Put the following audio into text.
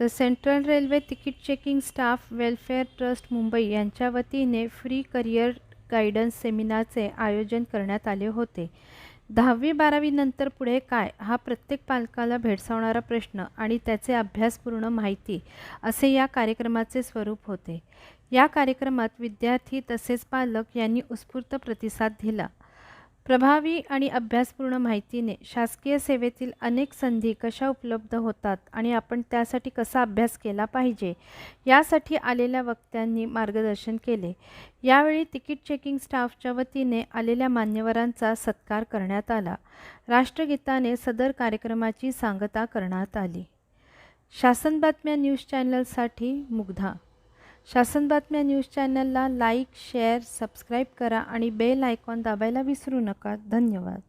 The central railway ticket checking staff welfare trust Mumbai यांच्या वतीने free career guidance सेमिनारचे आयोजन करण्यात आले होते. दहावी बारावीनंतर पुढे काय हा प्रत्येक पालकाला भेडसावणारा प्रश्न आणि त्याचे अभ्यासपूर्ण माहिती असे या कार्यक्रमाचे स्वरूप होते. या कार्यक्रमात विद्यार्थी तसेच पालक यांनी उत्स्फूर्त प्रतिसाद दिला. प्रभावी आणि अभ्यासपूर्ण माहितीने शासकीय सेवेतील अनेक संधी कशा उपलब्ध होतात आणि आपण त्यासाठी कसा अभ्यास केला पाहिजे यासाठी आलेल्या वक्त्यांनी मार्गदर्शन केले. यावेळी तिकीट चेकिंग स्टाफच्या वतीने आलेल्या मान्यवरांचा सत्कार करण्यात आला. राष्ट्रगीताने सदर कार्यक्रमाची सांगता करण्यात आली. शासन बातम्या न्यूज चॅनलसाठी मुग्धा शासन बातम्या न्यूज चॅनलला लाईक शेअर सबस्क्राईब करा आणि बेल आयकॉन दाबायला विसरू नका. धन्यवाद.